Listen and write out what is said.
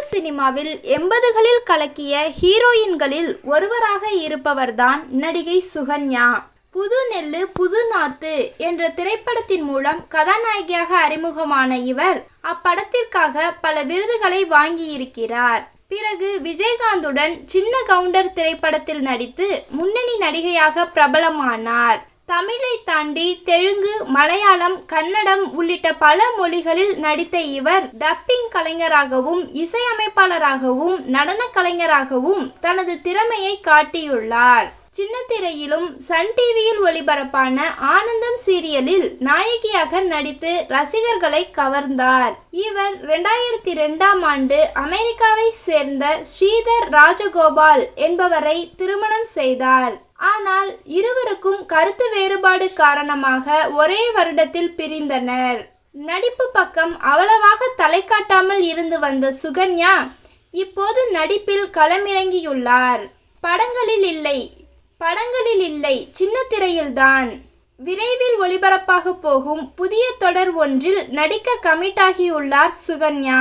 சினிமாவில் எண்பதுகளில் கலக்கிய ஹீரோயின்களில் ஒருவராக இருப்பவர்தான் நடிகை சுகன்யா. புது நெல்லு புது நாத்து என்ற திரைப்படத்தின் மூலம் கதாநாயகியாக அறிமுகமான இவர் அப்படத்திற்காக பல விருதுகளை வாங்கியிருக்கிறார். பிறகு விஜயகாந்துடன் சின்ன கவுண்டர் திரைப்படத்தில் நடித்து முன்னணி நடிகையாக பிரபலமானார். தமிழை தாண்டி தெலுங்கு மலையாளம் கன்னடம் உள்ளிட்ட பல மொழிகளில் நடித்த இவர் டப்பிங் கலைஞராகவும் இசையமைப்பாளராகவும் நடன கலைஞராகவும் தனது திறமையை காட்டியுள்ளார். சின்னத்திரையிலும் சன் டிவியில் ஒளிபரப்பான ஆனந்தம் சீரியலில் நாயகியாக நடித்து ரசிகர்களை கவர்ந்தார். இவர் ரெண்டாயிரத்தி ரெண்டாம் ஆண்டு அமெரிக்காவை சேர்ந்த ஸ்ரீதர் ராஜகோபால் என்பவரை திருமணம் செய்தார். ஆனால் இருவருக்கும் கருத்து வேறுபாடு காரணமாக ஒரே வருடத்தில் பிரிந்தனர். நடிப்பு பக்கம் அவ்வளவாக தலை காட்டாமல் இருந்து வந்த சுகன்யா இப்போது நடிப்பில் களமிறங்கியுள்ளார். படங்களில் இல்லை படங்களில் இல்லை சின்ன திரையில்தான். விரைவில் ஒளிபரப்பாக போகும் புதிய தொடர் ஒன்றில் நடிக்க கமிட் ஆகியுள்ளார் சுகன்யா.